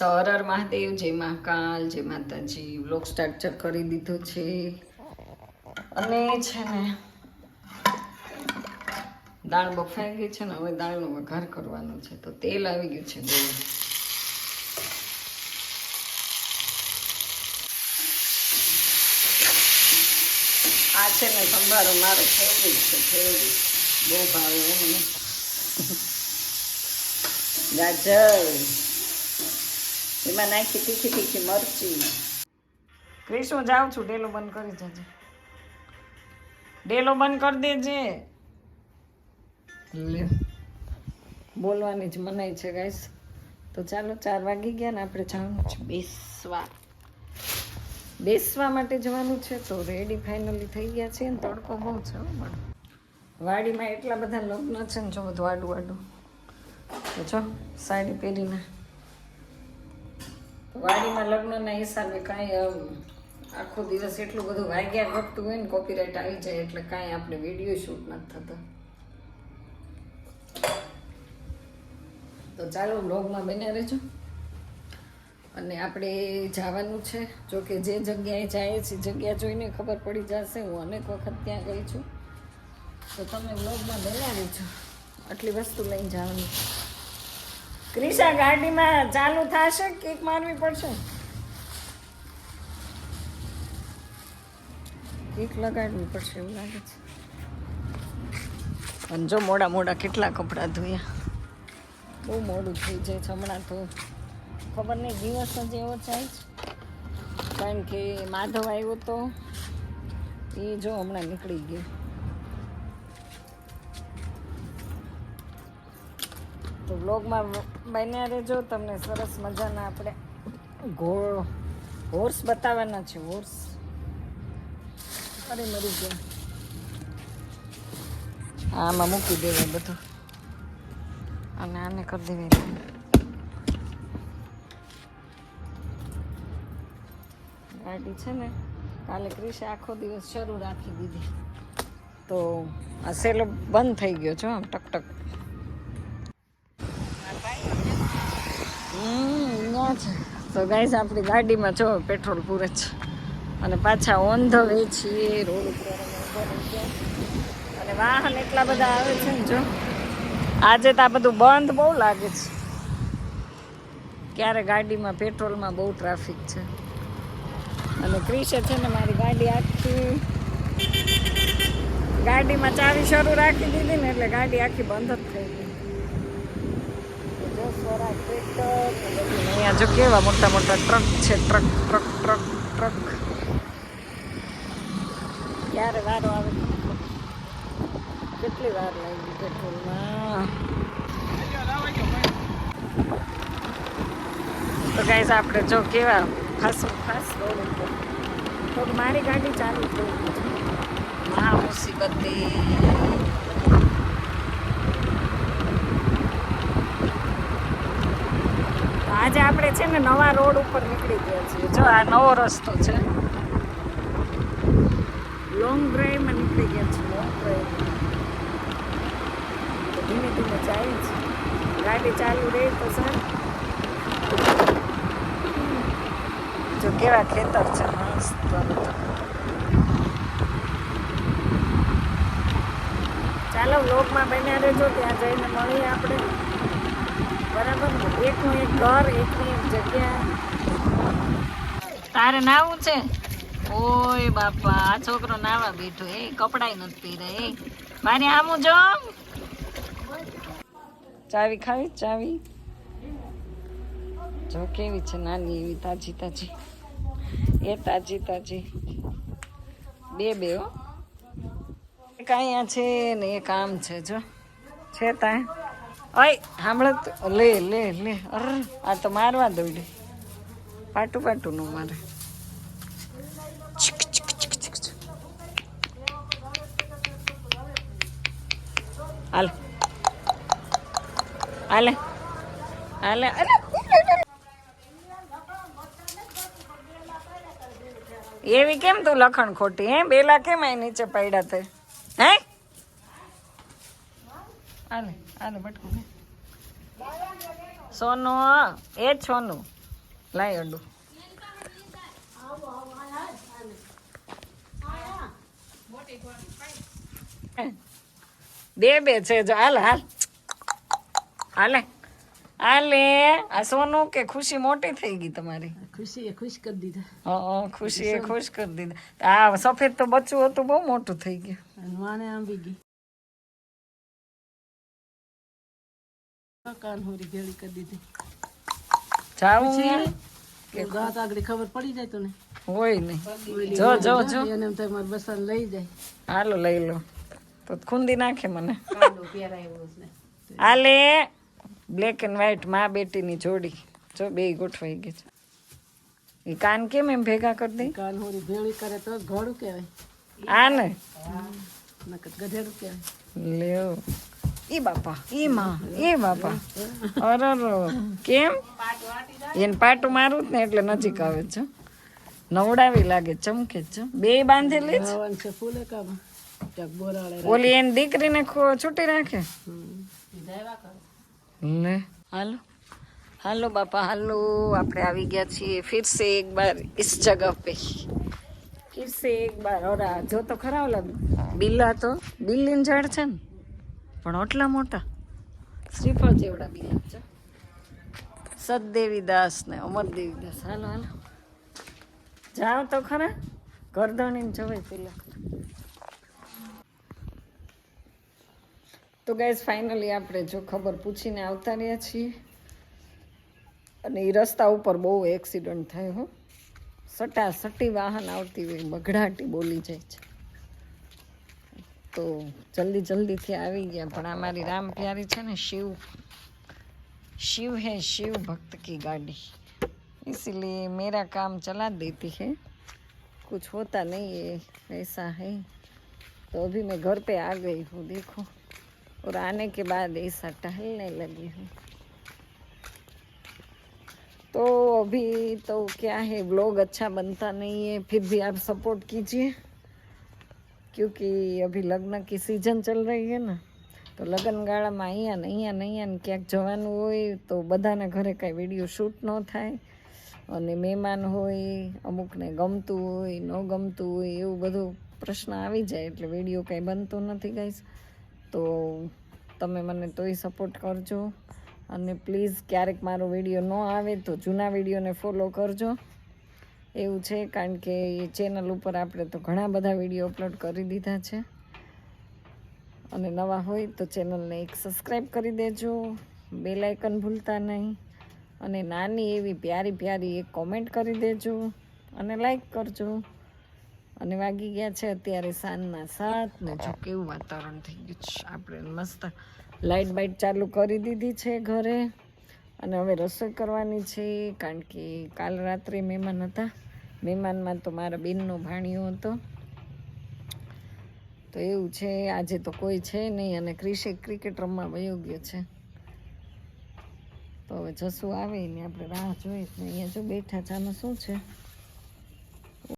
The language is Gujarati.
તો હર હર મહાદેવ, જય મહાકાલ જય માતાજી. બ્લોક સ્ટ્રક્ચર કરી દીધો છે. અને છે ને, દાળ બફાઈ ગઈ છે ને, હવે દાળનો વઘાર કરવાનો છે. તો તેલ આવી ગયું છે બહુ આ છે ને, સંભારો મારો ફેવરિટ છે ફેવરિટ બહુ ભાવે મને. ગાજર. એમાં નાખી તીખી તીખી મરચી. ક્રિશ, જાઉં છું. ડેલો બંધ કરી જજે ડેલો બંધ કરી દેજે. બોલવાની જ મનાઈ છે ગાઈસ તો ચાલો, ચાર વાગી ગયા ને આપણે જવાનું છે. બેસવા. બેસવા માટે જવાનું છે તો રેડી ફાઇનલી થઈ ગયા છે ને તડકો બહુ છે. વાડીમાં એટલા બધા લગ્ન છે ને, જો બધું આડું આડું. જો, સાડી પહેરીને. વાડીમાં લગ્નના હિસાબે કાંઈ આખો દિવસ એટલું બધું વાગ્યા ઘટતું હોય ને કોપીરાઇટ આવી જાય એટલે કાંઈ આપણે વીડિયો શૂટ નથી થતો. તો ચાલો બ્લોગમાં બન્યા રહેજો. અને આપણે જવાનું છે. જો કે જે જગ્યાએ જાય છે, જગ્યા જોઈને ખબર પડી જશે. હું અનેક વખત ત્યાં ગઈ છું. તો તમે બ્લોગમાં બન્યા રહેજો. આટલી વસ્તુ લઈને જવાની. છે ક્રિશા ગાડીમાં ચાલુ થશે કિક મારવી પડશે? કિક લગાડવી પડશે એવું લાગે છે. અને જો મોડા મોડા કેટલા કપડાં ધોયા. બહુ મોડું થઈ જાય છે હમણાં તો. ખબર નહીં, દિવસ જ એવો થાય છે. કારણ કે માધવ આવ્યો તો એ જો હમણાં નીકળી ગયો. તો બ્લોગમાં બન્યા રહેજો. તમને સરસ મજાના આપણે ઘોડ હોર્સ બતાવવાના છે હોર્સ અરે મરી ગયા. આમાં મૂકી દેવા બધું. અને આને કરી દેવી ગાડી છે ને, કાલે ક્રિશે આખો દિવસ શરૂ રાખી દીધી. તો આ સેલો બંધ થઈ ગયો છે આમ ટક છે. તો ગાઈસ આપણી ગાડીમાં જો પેટ્રોલ પૂરે છે. અને પાછા ઓન ધ વે છીએ રોડ ઉપર. અને વાહન એટલા બધા આવે છે ને જો. આજે તો આ બધું બંધ બહુ લાગે છે. ક્યારે ગાડીમાં પેટ્રોલમાં બહુ ટ્રાફિક છે. અને ક્રિશે છે ને મારી ગાડી આખી. ગાડીમાં ચાવી શરૂ રાખી દીધી ને એટલે ગાડી આખી બંધ જ થઈ ગઈ તો જો સ્વરાજ ટ્રેક્ટર ને બધું. ને અહીંયા જો કેવા મોટા મોટા ટ્રક છે ટ્રક ટ્રક ટ્રક ટ્રક. ક્યારે વારો આવે? કેટલી વાર લાગી પેટ્રોલમાં? તો ગાઈઝ આપણે જો કેવા ખાસ ખાસ રોડ ઉપર તો મારી ગાડી ચાલુ થઈ ગઈ મહા મુસીબતે. આજે આપણે છે ને નવા રોડ ઉપર નીકળી ગયા છીએ. જો આ નવો રસ્તો છે. લોંગ ડ્રાઈવમાં નીકળી ગયા છીએ લોંગ ડ્રાઈવ ધીમે ધીમે ચાલે છે ગાડી ચાલુ રહે તો સર જો કેવા ખેતર છે, મસ્ત ચાલો વ્લોગમાં બન્યા રહેજો. ત્યાં જઈને મળીએ આપણે. બરાબર એકનું એક ઘર, એકની એક જગ્યા. તારે નાવું છે? ઓય બાપા, આ છોકરો નાવા બેઠો એ કપડાય નથી પહેરે એ મારે આમું જો. ચાવી ખાવી, ચાવી? જો કેવી છે નાની એવી, તાજી તાજી. એ તાજી તાજી. બે બે, હો. એક છે ને એક આમ છે, જો. છે તા ઓય સાંભળે લે લે લે, અર, આ તો મારવા દોડી પાટું પાટું નું મારે. હાલ. હાલે. હાલે. અરે એવી કેમ તું લખણ ખોટી, હે? બેલા કેમ અહીં નીચે પડ્યા તે? હે? આલે બટકું સોનું એ જ સોનું. લાય અડું. બે બે છે જો હાલ હાલ. હાલે. હાલે. આ સોનું કે ખુશી મોટી થઈ ગઈ તમારી? ખુશી એ ખુશ કરી દીધા. હા ખુશી એ ખુશ કરી દીધા. આ સફેદ તો બચ્ચું હતું બહુ મોટું થઈ ગયું. માને આંબી ગઈ. કાન હોરી ભેળી કરી દીધી. જાવું કે ગાત આગળ ખબર પડી જાય તને. હોય નહીં જો જો જો. એને એમ થાય મારે બસાને લઈ જાય. હાલો લઈ લો. તો ખૂંદી નાખે મને. હાલે. બ્લેક એન્ડ વ્હાઈટ મા બેટીની જોડી. જો બે ગોઠવાઈ ગઈ છે. એ કાન કેમ એમ ભેગા કરી દઈ કાન હોરી ભેળી કરે તો ઘડું કહેવાય. આ ને. ગધેડું કહેવાય. લ્યો. ઈ બાપા ઈ માં એ બાપા. અરર કેમ? એને પાટું મારું જ ને એટલે નજીક આવે છે. નવડાવી લાગે ચમકે છે. બે બાંધેલી છે ઓલી એની દીકરીને છૂટી રાખે. લે. હાલો. હાલો બાપા હાલો. આપણે આવી ગયા છીએ ફિર સે એક બાર ઇસ જગહ પે. ફિર સે એક બાર. ઓરા જો તો ખરા ઓલા બિલ્લા તો બિલ્લીન ઝાડ છે ને? પણ આટલા મોટા. શ્રીફળ જેવડા બીજા છે. સદદેવી દાસ ને અમરદેવી દાસ હાલો હાલો. જાઓ તો ખરા ગરદણીને જવાય પેલા. તો ગાઈઝ ફાઇનલી આપણે જો ખબર પૂછીને આવતા રહ્યા છીએ. અને એ રસ્તા ઉપર બહુ એક્સિડન્ટ થયો હો. સટા સટી વાહન આવતી હોય બઘડાટી બોલી જાય છે. તો જલ્દી જલ્દીથી આવી ગયા પણ આ મારી રામ પ્યારી છે ને શિવ शिव है शिव भक्त की गाड़ी इसीलिए मेरा काम चला देती है कुछ होता नहीं है ऐसा है तो अभी मैं घर पे आ गई हूँ देखो और आने के बाद ऐसा टहलने लगी हूँ तो अभी तो क्या है व्लॉग अच्छा बनता नहीं है फिर भी आप सपोर्ट कीजिए क्योंकि अभी लग्न की सीजन चल रही है ना તો લગ્નગાળામાં અહીંયા ને અહીંયા ને અહીંયા ને ક્યાંક જવાનું હોય તો બધાના ઘરે કાંઈ વિડીયો શૂટ ન થાય અને મહેમાન હોય અમુકને ગમતું હોય ન ગમતું હોય એવું બધું પ્રશ્ન આવી જાય એટલે વિડીયો કાંઈ બનતો નથી ગાઈસ તો તમે મને તોય સપોર્ટ કરજો અને પ્લીઝ ક્યારેક મારો વિડીયો ન આવે તો જૂના વિડીયોને ફોલો કરજો એવું છે, કારણ કે એ ચેનલ ઉપર આપણે તો ઘણા બધા વીડિયો અપલોડ કરી દીધા છે. અને નવા હોય તો ચેનલને એક સબસ્ક્રાઈબ કરી દેજો. બેલ આઇકન ભૂલતા નહીં. અને નાની એવી પ્યારી પ્યારી એક કોમેન્ટ કરી દેજો અને લાઈક કરજો. અને વાગી ગયા છે અત્યારે સાંજના સાત ને જો કેવું વાતાવરણ થઈ ગયું છે. આપણે મસ્ત લાઇટ બાઇટ ચાલુ કરી દીધી છે ઘરે. અને હવે રસોઈ કરવાની છે, કારણ કે કાલ રાત્રે મહેમાન હતા. મહેમાનમાં તો મારા બેનનો ભાણિયો હતો. તો એવું છે, આજે તો કોઈ છે નહીં અને ક્રિશે ક્રિકેટ રમવા વયો ગયો છે. તો હવે જસું આવે ને આપણે રાહ જોઈએ અહીંયા જો બેઠા આમાં શું છે?